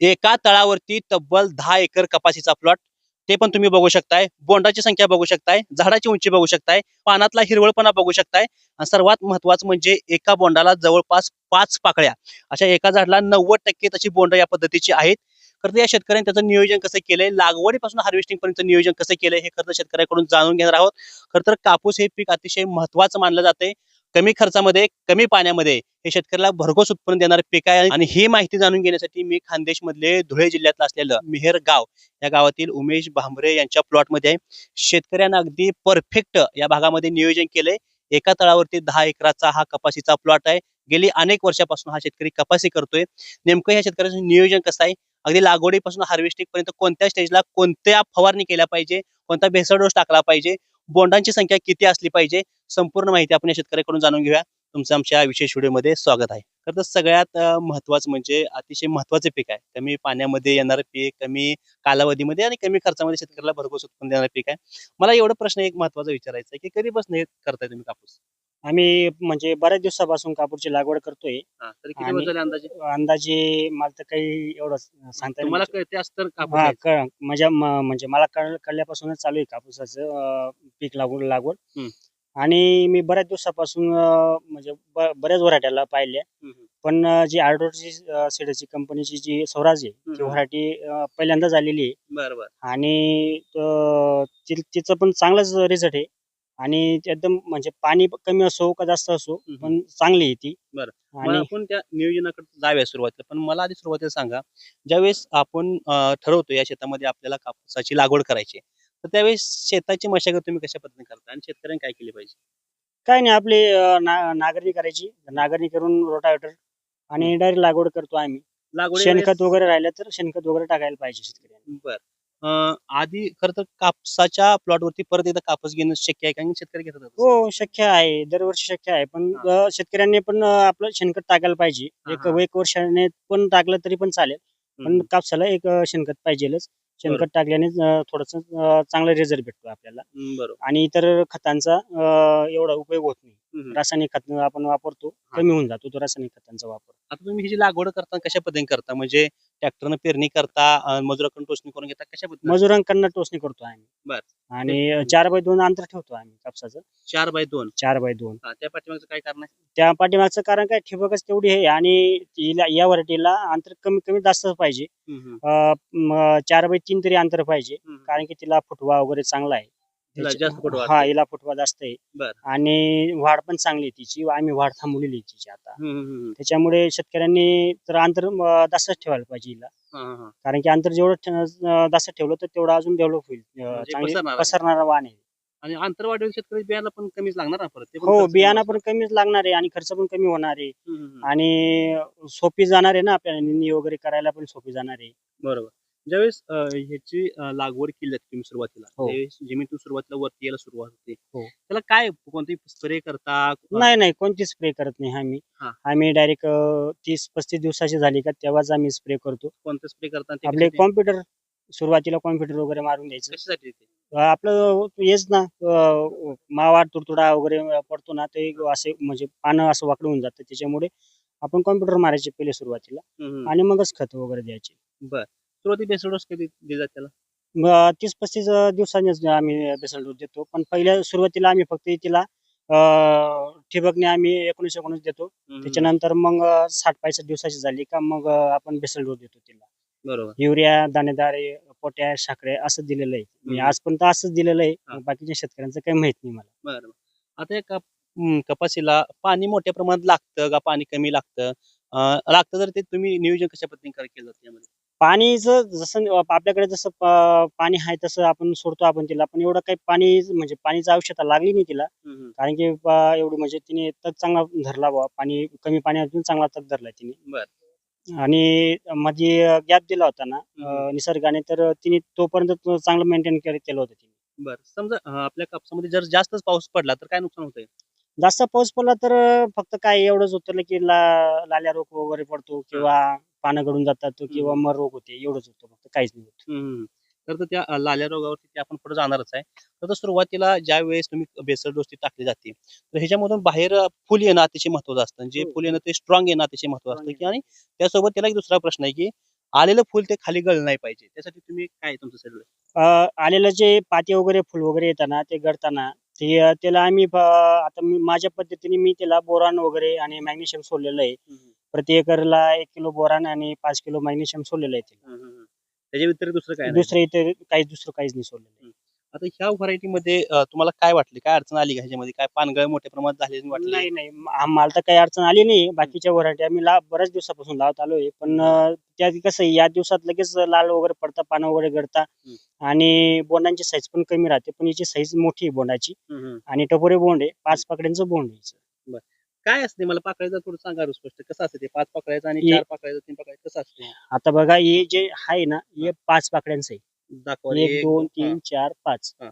एका तळावरती तब्बल दहा एकर कपाशीचा प्लॉट ते पण तुम्ही बघू शकताय. बोंडाची संख्या बघू शकताय. झाडाची उंची बघू शकताय. पानातला हिरवळपणा बघू शकताय. आणि सर्वात महत्वाचं म्हणजे एका बोंडाला जवळपास पाच पाकळ्या. अशा एका झाडाला नव्वद टक्के तशी बोंड या पद्धतीची आहेत. खरं तर या शेतकऱ्यांनी त्याचं नियोजन कसं केलंय? लागवडीपासून हार्वेस्टिंग पर्यंत नियोजन कसं केलंय? हे खरं शेतकऱ्याकडून जाणून घेणार आहोत. खरं तर कापूस हे पीक अतिशय महत्वाचं मानलं जाते कमी खर्चामध्ये कमी पाण्यामध्ये हे शेतकऱ्याला भरघोस उत्पन्न देणारे पीक आहे. आणि ही माहिती जाणून घेण्यासाठी मी खानदेश मधले धुळे जिल्ह्यातलं असलेलं मिहेर गाव या गावातील उमेश भांबरे यांच्या प्लॉटमध्ये शेतकऱ्यांना अगदी परफेक्ट या भागामध्ये नियोजन केलंय. एका तळावरती दहा एकराचा हा कपाशीचा प्लॉट आहे. गेली अनेक वर्षापासून हा शेतकरी कपाशी करतोय. नेमकं या शेतकऱ्याचं नियोजन कसं आहे? अगदी लागवडीपासून हार्वेस्टिंग पर्यंत कोणत्या स्टेजला कोणत्या फवारणी केल्या पाहिजे? कोणता भेसळ डोस टाकला पाहिजे? बोंडांची संख्या किती असली पाहिजे संपूर्ण माहिती आपण या शेतकऱ्याकडून जाणून घेऊया. तुमचं आमच्या विशेष व्हिडिओमध्ये स्वागत आहे. तर तर सगळ्यात महत्वाचं म्हणजे अतिशय महत्त्वाचे पीक आहे. कमी पाण्यामध्ये येणारं पीक कमी कालावधीमध्ये आणि कमी खर्चामध्ये शेतकऱ्याला भरघोस उत्पन्न देणारं पीक आहे. मला एवढं प्रश्न एक महत्त्वाचा विचारायचा आहे की कधीपासून हे करताय तुम्ही कापूस? आम्ही म्हणजे बऱ्याच दिवसापासून कापूरची लागवड करतोय हा, तर किती आणि- वर्ष झाले अंदाजे अंदाजे मला तर काही एवढं सांगता तुम्हाला नाही कळते असतं तर कापूस हा घ्यायचा. कळ म्हणजे म- म्हणजे मला कळ कळल्यापासूनच चालू आहे कापूसाचं अं, पीक लागवड लागवड हम्म. आणि मी बऱ्याच दिवसापासून अं, म्हणजे ब- बऱ्याच व्हरायट्याला पाहिल्या हम्म, हम्म. पण अं, जी आर्डोची सीडची कंपनीची जी स्वराज आहे ती हम्म. व्हरायटी पहिल्यांदा झालेली आहे बरं बरं आणि त- ति- तिचं पण चांगलाच रिझल्ट आहे आणि एकदम म्हणजे पाणी कमी असो का जास्त असो. पण चांगली आहे ती. बरं. आणि आपण त्या नियोजनाकडे जाऊया सुरुवातीला. पण मला आधी सुरुवातीला सांगा ज्यावेळेस आपण अं, ठरवतो या शेतामध्ये आपल्याला कापसाची लागवड करायची आहे, तर त्यावेळेस शेताची मशागत तुम्ही कशा पद्धतीने करता आणि शेतकऱ्यांनी काय केली पाहिजे? काय नाही आपली अं, ना- नांगरणी करायची. नांगरणी करून रोटावेटर आणि डायरेक्ट लागवड करतो आम्ही. लागवड शेणखत वगैरे राहिलं तर शेणखत वगैरे टाकायला पाहिजे शेतकऱ्यांनी. बर. आधी खर तर कापसाच्या प्लॉट वरती परत एकदा कापूस घेणं शक्य आहे कारण शेतकरी घेतात. हो शक्य आहे दरवर्षी शक्य आहे पण. अं, शेतकऱ्यांनी पण अं, आपलं शेणखत टाकायला पाहिजे हा, एक हा. एक वर्षाने पण टाकलं तरी पण चालेल पण हम्म. कापसाला एक अं, शेणखत पाहिजेलच शेणखत टाकल्याने थोडस चांगला रिझल्ट भेटतो आपल्याला हम्म, बरोबर आणि इतर खतांचा अं, एवढा उपयोग होत नाही. रासायनिक खत आपण वापरतो कमी होऊन जातो तो रासायनिक खतांचा वापर. आता तुम्ही ही जी लागवड करता कशा पद्धतीने करता? म्हणजे ट्रॅक्टरनं पेरणी करता मजुराकडून टोचणी करून घेता कशा पद्धतीने? मजुरांकडनं टोचणी करतो आम्ही. आणि चार बाय दोन अंतर ठेवतो आम्ही कापसाचं. चार बाय दोन? चार बाय दोन. त्या पाठीमागचं काय कारण आहे? त्या पाठीमागचं कारण काय? ठिबकच तेवढी आहे आणि या व्हरायटीला अंतर कमी कमी जास्त पाहिजे. चार बाय तीन तरी अंतर पाहिजे. कारण की तिला फुटवा वगैरे चांगला आहे. तिला त्याच्या- जास्त फुटवा हा हिला फुटवा जास्त आहे बर. आणि वाढ पण चांगली आहे तिची आम्ही वाढ थांबवलेली आहे तिची आता. त्याच्यामुळे शेतकऱ्यांनी तर अंतर अं, जास्तच ठेवायला पाहिजे हिला. कारण की अंतर जेवढं ठे- अं, जास्त ठेवलं तर तेवढं अजून डेव्हलप होईल अं, म्हणजे चांगली पसरणार आहे. पसरणारा वाण आहे आणि आंतरवाढीवर शेतकरी बियाला पण कमीच लागणार ना परत ते पण हो खर्च बियाणं पण कमीच लागणार आहे आणि खर्च पण कमी होणार आहे असतो. हम्म, हम्म, हम्म. आणि सोपी जाणार आहे ना आपल्याला निंदी वगैरे करायला पण सोपी जाणार आहे बरोबर ज्यावेळेस ह्याची लागवड केली जाते तुम्ही सुरुवातीला हो. त्यावेळेस जमिनीतून सुरुवातीला वरती यायला सुरुवात होते. हो. त्याला काय कोणती स्प्रे करता? नाही नाही कोणती स्प्रे करत नाही आम्ही. हा. आम्ही डायरेक्ट तीस पस्तीस दिवसाची झाली का तेव्हाच आम्ही स्प्रे करतो. कोणतं स्प्रे करता ते आपले कशासाठी- कॉम्प्युटर सुरुवातीला कॉम्प्युटर वगैरे मारून द्यायचं. कशासाठी ते? आपलं हेच ना अं, मावा तुडतुडा वगैरे पडतो ना ते असे म्हणजे पानं असं वाकडं होऊन जातं. त्याच्यामुळे आपण कॉम्प्युटर मारायचे पहिले सुरुवातीला हम्म, हम्म. आणि मगच खत वगैरे द्यायचे. बर. सुरुवाती बेसल डोस कधी दिला त्याला? तीस पस्तीस दिवसांनीच आम्ही बेसल डोस देतो. पण पहिल्या सुरुवातीला आम्ही फक्त तिला अं, ठिबकने आम्ही एकोणीस एकोणीस देतो. त्याच्यानंतर मग अं, साठ पासष्ट दिवसाची झाली का मग अं, आपण बेसल डोस देतो तिला. बरोबर. युरिया दाणेदार पोटॅश साखरे असं दिलेलं आहे. मी हम्म. आजपर्यंत असंच दिलेलं आहे. हा. बाकीच्या शेतकऱ्यांचं काही माहीत नाही मला. बरं. आता या कप हम्म, कपाशीला पाणी मोठ्या प्रमाणात लागतं का पाणी कमी लागतं? अं, लागतं तर ते तुम्ही नियोजन कशा पद्धतीने कर- केलं जातं यामध्ये? पाणीचं जसं आपल्याकडे जसं पाणी आहे तसं आपण सोडतो आपण तिला. पण एवढं काही पाणी म्हणजे पाणीची आवश्यकता लागली नाही तिला. कारण की एवढी म्हणजे तिने तग चांगला धरला बुवा. पाणी कमी पाण्यातून चांगला तग धरला तिने. बर. आणि मध्ये गॅप दिला होता ना निसर्गाने तर तिने तोपर्यंत चांगलं मेंटेन केलं होतं तिने. बर. समजा आपल्या कापसामध्ये जर जास्तच पाऊस पडला तर काय नुकसान होतंय? जास्त पाऊस पडला तर फक्त काय एवढंच होतं की लाल्या रोग वगैरे पडतो किंवा पानं गळून जातात किंवा मर रोग होते एवढंच होतं फक्त काहीच नाही होत. हम्म. तर तो त्या अं, लाल्या रोगावरती ते आपण पुढे जाणारच आहे. तर सुरुवातीला ज्या वेळेस तुम्ही बेसळ डोस ती टाकली जाते तर ह्याच्यामधून बाहेर अं, फुल येणं अतिशय महत्वाचं असतं. जे हो. फुल येणं ते स्ट्रॉंग येणं अतिशय महत्वाचं असतं. की आणि त्यासोबत त्याला एक दुसरा प्रश्न आहे की आलेलं फुल ते खाली गळलं नाही पाहिजे. त्यासाठी तुम्ही काय तुमचं सल्ला? अ, आलेलं जे पाती वगैरे फुल वगैरे येताना ते गळताना ते अ, त्याला आम्ही ब- आता मी माझ्या पद्धतीने मी त्याला बोरान वगैरे आणि मॅग्नेशियम सोडलेलं आहे. प्रति एकरला एक किलो बोरान आणि पाच किलो मॅग्नेशियम सोडलेलं आहे त्याला. त्याच्या व्यतिरिक्त दुसरं काय नाही? दुसरं इथे काहीच दुसरं काहीच नाही सोडलेलं आहे. आता ह्या व्हरायटी मध्ये अं, तुम्हाला काय वाटले? काय अडचण आली का ह्याच्यामध्ये? काय पानगळ मोठ्या प्रमाणात झालेली वाटली? नाही नाही. म- आम्हाला तर काही अडचण आली नाही. बाकीच्या व्हरायटी आम्ही ला बऱ्याच दिवसापासून लावत आलोय. पण अ, त्यात कसं आहे, या दिवसात लगेच लाल वगैरे पडता पानं वगैरे गळता आणि बोंडांची साईज पण कमी राहते. पण याची साईज मोठी आहे बोंडाची. आणि टपोरे बोंड आहे. पाच पकड्यांचं बोंड आहे हिचं. काय असते? मला पाकळायचं थोडं सांगा स्पष्ट. कसं असते ते? पाच पाकळायचं आणि हे- चार पाकळायचं तीन पाकळायचं कसं असते? आता बघा हे जे आहे ना हे पाच पाकड्यांचं आहे. दाखवा एक दोन हा, तीन चार पाच. हा.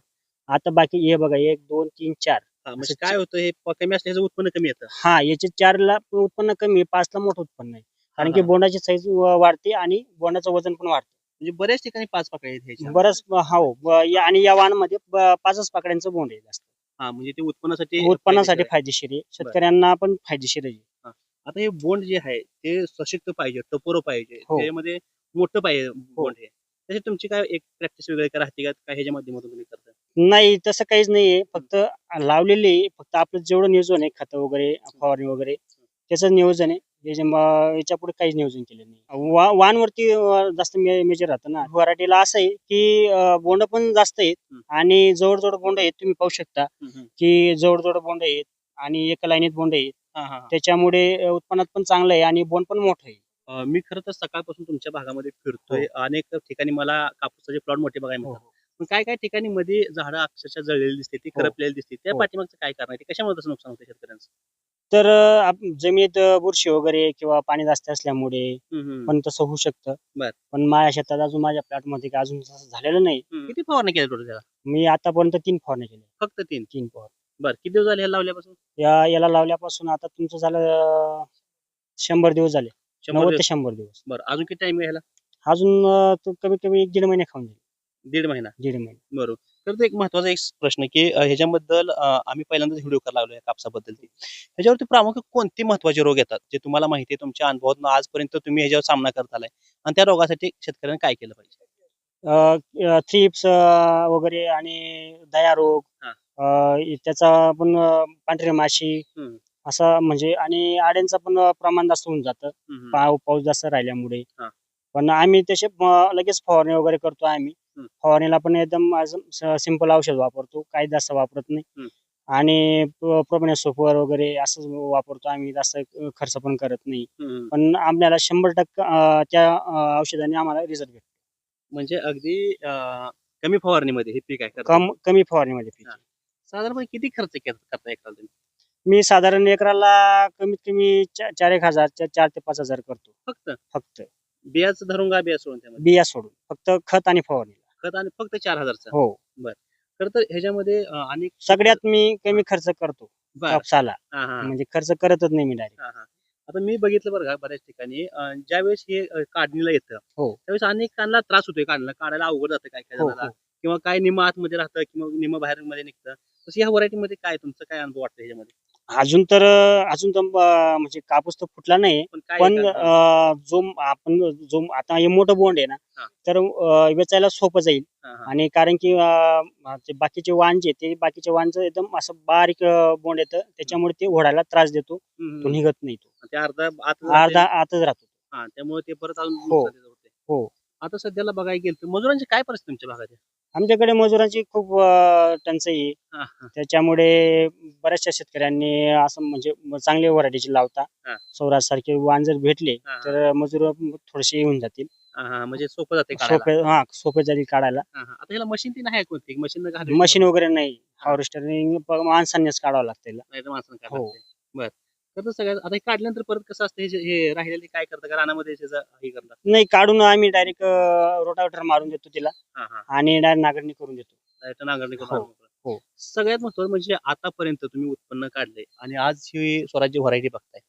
आता बाकी हे बघा एक दोन तीन चार. हा, म्हणजे असं काय होतं? हे प- कमी असल्याचं उत्पन्न कमी येतं. हा याचे चारला उत्पन्न कमी आहे पाचला मोठं उत्पन्न आहे. कारण की हा. बोंडाची साईज वाढते आणि बोंडाचं वजन पण वाढतं. म्हणजे बऱ्याच ठिकाणी पाच पाकळ्या आहेत ह्याच्या. बरंच हो ब- या- आणि या वाहनामध्ये ब- पाचच पाकड्यांचं बोंड आहे जास्त. हा म्हणजे ते उत्पन्नासाठी उत्पन्नासाठी फायदेशीर आहे. फायदेशीर आहे. शेतकऱ्यांना पण फायदेशीर आहे. आता हे बोंड जे आहे ते सशक्त पाहिजे टपोरं पाहिजे हो. त्यामध्ये मोठं पाहिजे बोंड हे. त्याची तुमची काय एक प्रॅक्टिस वगैरे काय राहते का? काय ह्याच्या माध्यमातून तुम्ही करता? नाही तसं काहीच नाहीये फक्त लावलेले. फक्त आपलं जेवढं नियोजन आहे खतं वगैरे फवारणी वगैरे त्याचं नियोजन आहे. याच्यापुढे काहीच नियोजन केलं नाही वा- वाहनवरती अं, जास्त मेजर राहतं ना व्हरायटीला असं आहे की बोंड पण जास्त आहेत. आणि जवळ बोंड आहेत तुम्ही पाहू शकता. की जवळ बोंड आहेत आणि एका लाईनीत बोंड आहेत हा, हा, हा. त्याच्यामुळे उत्पन्नात पण चांगलं आहे आणि बोंड पण मोठं आहे मी खरं तर सकाळपासून तुमच्या भागामध्ये फिरतोय अनेक ठिकाणी मला कापूसाचे प्लॉट मोठे बघायला हो. मिळतात पण काय काय ठिकाणी मध्ये झाडं अक्षरशः जळलेली दिसते ती हो. करपलेली दिसते. त्या हो. पाठीमागचं काय कारण आहे? ते कशामुळे तसं नुकसान होतं शेतकऱ्यांचं? तर अं, आप- जमिनीत अं, बुरशी वगैरे किंवा पाणी जास्त असल्यामुळे हम्म, हम्म. पण तसं होऊ शकतं. बर. पण माझ्या शेतात अजून माझ्या प्लॉटमध्ये काय अजून तसं झालेलं नाही. हम्म. किती फवारणी केल्या टोटल त्याला? मी आतापर्यंत तीन फवारणी केल्या. फक्त तीन? तीन फवार. बरं. किती दिवस झाले ह्याला लावल्यापासून? या याला लावल्यापासून आता तुमचं झालं अं, शंभर दिवस झाले. शंभर नव्वद ते दिवस? शंभर दिवस. बरं. अजून किती टाइम ह्याला? अजून अं, तो कमीत कमी एक दीड महिने खाऊन जाईल. दीड महिना दीड महिने बरोबर तर तो एक महत्त्वाचा एक प्रश्न की अं, ह्याच्याबद्दल अं, आम्ही पहिल्यांदाच व्हिडिओ करायला लागलोय कापसाबद्दल ह्याच्यावरती प्रामुख्याने कोणते महत्त्वाचे रोग येतात जे तुम्हाला माहिती आहे तुमच्या अनुभवातून आजपर्यंत तुम्ही ह्याच्यावर सामना करत आलाय आणि त्या रोगासाठी शेतकऱ्यांनी काय केलं पाहिजे थ्रिप्स वगैरे आणि दया रोग हा. अं, त्याचा पण अं, पांढरी माशी हम्म. असं म्हणजे आणि आड्यांचं पण अं, प्रमाण जास्त होऊन जातं हम्म, हम्म. पाव पाऊस जास्त राहिल्यामुळे हा. पण आम्ही तसे म- लगेच फवारणी वगैरे करतो आम्ही. फवारणीला पण एकदम सिंपल औषध वापरतो. काही जास्त वापरत. नाही. आणि सोपवर वगैरे असंच वापरतो आम्ही. जास्त खर्च पण करत नाही. पण आपल्याला शंभर टक्के त्या औषधाने आम्हाला रिझल्ट भेटतो. म्हणजे अगदी कमी फवारणीमध्ये हे पीक आहे. कम कमी फवारणीमध्ये पीक. साधारणपणे किती खर्च करता मी साधारण एकराला कमीत कमी चार एक हजार चार ते पाच हजार करतो. फक्त? फक्त. बियाचं धरून का बिया सोडून बिया सोडून. फक्त खत आणि फवारणीला. खत आणि फक्त चार हजारचं हो खरं तर ह्याच्यामध्ये अं, अनेक सगळ्यात मी कमी खर्च करतो बरं. कापसाला हा, हा. म्हणजे खर्च करतच नाही मी डायरेक्ट हा, हा. आता मी बघितलं बरं का बऱ्याच ठिकाणी अं, ज्यावेळेस हे अं, काढणीला येतं हो. त्यावेळेस अनेकांना त्रास होतोय काढणं काढायला अवघड जातं काय काय हो, जणांना हो. किंवा काय निम आतमध्ये राहतं किंवा निम बाहेर मध्ये निघतं तसं ह्या व्हरायटी मध्ये काय तुमचं काय अनुभव वाटतं ह्याच्यामध्ये अजून तर अजून तर अं, म्हणजे कापूस तर फुटला नाही पण काय पण एखादं- अं, जो आपण जो आता हे मोठं बोंड आहे ना हा. तर अं, वेचायला सोपं जाईल हा, हा. आणि कारण की अं, ते बाकीचे वाण जे ते बाकीचे वाणचं एकदम असं बारीक अं, बोंड येतं त्याच्यामुळे ते ओढायला त्रास देतो हम्म, तो हम्म. निघत नाही तो ते अर्धा आत अर्धा आतच राहतो हा त्यामुळे ते परत अजून हो. नुकसान त्याचं होतंय. हो. आता सध्याला बघायला गेलं तर मजुरांची काय परिस्थिती तुमच्या भागात आहे? आमच्याकडे मजुरांची खूप अं, टंचाई आहे हा, हा. त्याच्यामुळे बऱ्याचशा शेतकऱ्यांनी असं म्हणजे म- चांगले व्हरायटीचे लावता हा. सौराज सारखे वाण जर भेटले हा, हा. तर मजूर थोडेसे येऊन जातील हा, हा. म्हणजे सोपं जाते काढायला सोपे हा सोपे जातील काढायला हा, हा. आता मशीन ती नाही कोणती मशीन मशीन वगैरे नाही हार्वेस्टर माणसांनीच काढावं लागतं याला. नाही तर माणसानं काढायला हो. लागते. बर तर ते सगळ्यात आता हे काढल्यानंतर परत कसं असतं हे जे- हे राहिलेले काय करतं का रानामध्ये हे करतात नाही काढून आम्ही डायरेक्ट रोटावेटर मारून देतो तिला हा हा आणि डायरेक्ट नागरणी करून देतो डायरेक्ट नांगरणी करून हो. हो. सगळ्यात महत्वाचं म्हणजे आतापर्यंत तुम्ही उत्पन्न काढले आणि आज ही स्वराज्य व्हरायटी बघताय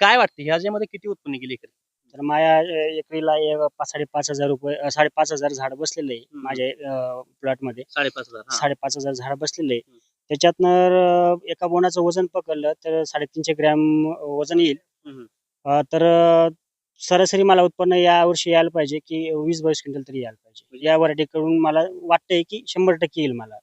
काय वाटते ह्याच्यामध्ये किती उत्पन्न केली एकरी? तर माझ्या अं, एकरीला एक पाच साडेपाच हजार रुपये अं, साडेपाच हजार झाड बसलेले आहे हम्म. माझ्या प्लॉटमध्ये साडेपाच हजार हा. साडेपाच हजार झाड बसलेले आहे हम्म. त्याच्यातनं एका बोनाचं वजन पकडलं तर साडेतीनशे ग्रॅम वजन येईल. अं, तर सरासरी मला उत्पन्न या वर्षी यायला पाहिजे की वीस बावीस क्विंटल तरी यायला पाहिजे. या व्हरायटी कडून मला वाटतंय की शंभर टक्के येईल मला.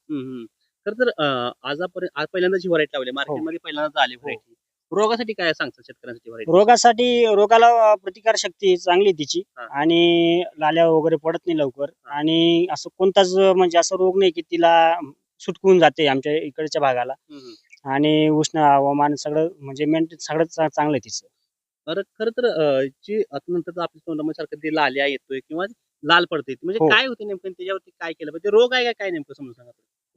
खर तर अं, आजापर्यंत आज पहिल्यांदाच ही व्हरायटी लावली मार्केटमध्ये पहिल्यांदाच आली व्हरायटी. रोगासाठी काय सांगतात शेतकऱ्यांसाठी व्हरायटी? रोगासाठी रोगाला प्रतिकार शक्ती चांगली आहे तिची. हा. आणि लाल्या वगैरे पडत नाही लवकर. आणि असं कोणताच म्हणजे असं रोग नाही की तिला सुटकून जाते आमच्या इकडच्या भागाला. आणि उष्ण हवामान सगळं म्हणजे मेंटेन सगळं चांगलं आहे तिचं. तर खरं तर जी आता नंतर आपल्या तोंडामध्ये ते लाल्या येतोय किंवा लाल पडते म्हणजे हो. काय होते नेमकं त्याच्यावरती काय केलं पाहिजे? रोग आहे का काय नेमकं समजून सांगा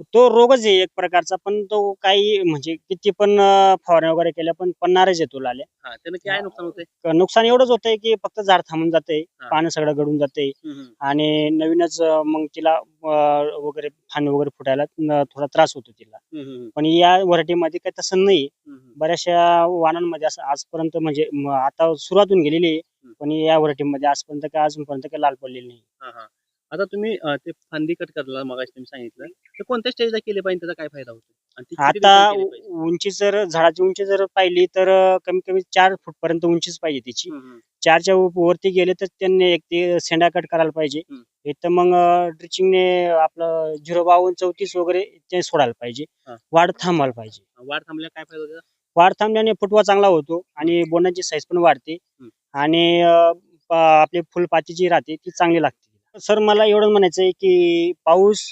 तो रोगच आहे एक प्रकारचा पण तो काही म्हणजे किती पण अं, फवारण्या वगैरे केल्या पण पडणारच येतो लाल्या. हा त्यानं काय नुकसान होतंय? क- नुकसान एवढंच होतंय की फक्त झाड थांबून जाते हा. पानं सगळं गळून जाते आणि नवीनच अं, मग तिला अं, वगैरे फांदी वगैरे फुटायला न- थोडा त्रास होतो तिला. पण या व्हरायटीमध्ये काही तसं नाही बऱ्याचशा वाहनांमध्ये असं आजपर्यंत म्हणजे म- आता सुरुवातून गेलेली आहे. पण या व्हरायटीमध्ये आजपर्यंत काय अजूनपर्यंत काही लाल पडलेली नाही. हा, हा. आता तुम्ही अं, ते फांदी कट करला मग तुम्ही सांगितलं ते कोणत्या स्टेजला केले पाहिजे त्याचा काय फायदा होतो आणि ती किती आता दिवसांनी केली पाहिजे? उ- उंची जर झाडाची उंची जर पाहिली तर अं, कमीत कमी चार फूट पर्यंत उंचीच पाहिजे तिची हम्म, हम्म. चारच्या वरती गेले तर त्यांनी एक ते सेंडा कट करायला पाहिजे हम्म. एक तर मग ड्रिचिंगने आपलं झिरो बावन्न चौतीस वगैरे ते सोडायला पाहिजे हा. वाढ थांबवायला पाहिजे वाढ थांबल्या काय फायदा होतो वाढ थांबल्याने फुटवा चांगला होतो आणि बोंडाची साईज पण वाढते. आणि अं, प- आपली फुलपाती जी राहते ती चांगली लागते सर मला एवढं म्हणायचं आहे की पाऊस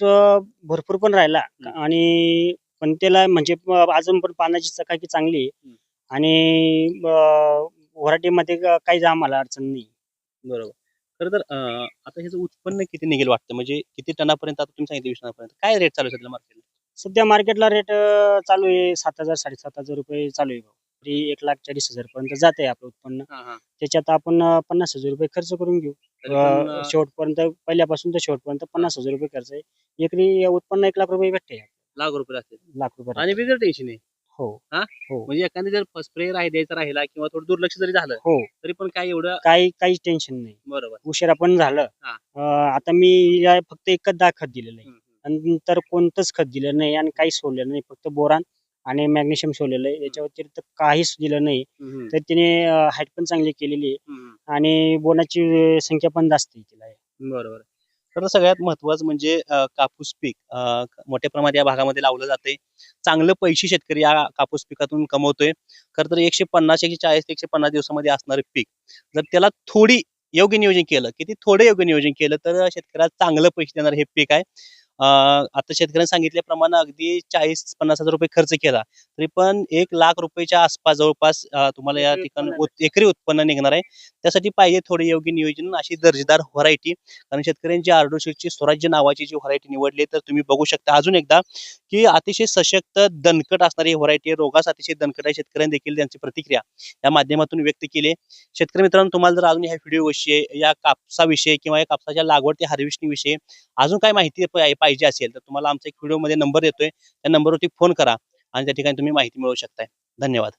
भरपूर पण राहिला. आणि पण त्याला म्हणजे अजून पण पाण्याची चकाकी चांगली आहे. आणि व्हरायटीमध्ये काहीच आम्हाला अडचण नाही बरोबर खरं तर अं, आता ह्याचं उत्पन्न किती निघेल वाटतं म्हणजे किती टनापर्यंत आता तुम्ही सांगितलं वीस टनापर्यंत काय रेट चालू आहे सध्या मार्केटला सध्या मार्केटला रेट चालू आहे सात हजार साडेसात हजार रुपये चालू आहे भाव. तरी एक लाख चाळीस हजार पर्यंत जात आहे आपलं उत्पन्न. त्याच्यात आपण अं, पन्नास हजार रुपये खर्च करून घेऊ. अं, शेवटपर्यंत पहिल्यापासून तर शेवटपर्यंत पन्नास हजार रुपये खर्च आहे. एकरी उत्पन्न एक लाख रुपये भेटते लाख रुपये लाख रुपये आणि वेगळं टेन्शन आहे. हो. हा? म्हणजे एखादी जर स्प्रे राही द्यायचा राहिला किंवा थोडं दुर्लक्ष जरी झालं हो. तरी पण काय एवढं काही काहीच टेन्शन नाही. बरोबर. उशिरा पण झालं. हा. अं, आता मी या फक्त एकच दहा खत दिलेलं आहे. हम्म, नंतर कोणतंच खत दिलं नाही आणि काहीच सोडलेलं नाही. फक्त बोरान आणि मॅग्नेशियम सोडलेलं आहे. याच्या व्यतिरिक्त काहीच दिलं नाही. तर तिने हाईट पण चांगली केलेली आहे. आणि बोनाची संख्या पण जास्त आहे तिला. बरोबर. तर सगळ्यात महत्वाचं म्हणजे कापूस पीक. मोठ्या प्रमाणात या भागामध्ये लावलं जाते चांगलं पैसे शेतकरी या कापूस पिकातून कमवतोय. खरं तर एकशे पन्नास एकशे चाळीस ते एकशे पन्नास दिवसामध्ये असणारं पीक. जर त्याला थोडी योग्य नियोजन केलं किती थोडं योग्य नियोजन केलं तर शेतकऱ्याला चांगलं पैसे देणार हे पीक आहे. आता शेतकऱ्यांनी सांगितल्याप्रमाणे अगदी चाळीस पन्नास हजार रुपये खर्च केला. तरी पण एक लाख रुपयाच्या आसपास जवळपास तुम्हाला या ठिकाणी एकरी उत्पन्न निघणार आहे. त्यासाठी पाहिजे थोडे योग्य नियोजन अशी दर्जेदार व्हरायटी. कारण शेतकऱ्यांची आर्डोशीची स्वराज्य नावाची जी व्हरायटी निवडली तर तुम्ही बघू शकता अजून एकदा की अतिशय सशक्त दणकट असणारी व्हरायटी आहे. रोगास अतिशय दणकट आहे शेतकऱ्यांनी देखील त्यांची प्रतिक्रिया या माध्यमातून व्यक्त केली. शेतकरी मित्रांनो तुम्हाला जर अजून ह्या व्हिडिओ विषयी या कापसाविषयी किंवा या कापसाच्या लागवड ते हार्वेस्टिंग विषयी अजून काय माहिती पाहिजे असेल तर तुम्हाला आमचा एक व्हिडिओमध्ये नंबर देतोय त्या नंबरवरती फोन करा आणि त्या ठिकाणी तुम्ही माहिती मिळवू शकताय. धन्यवाद.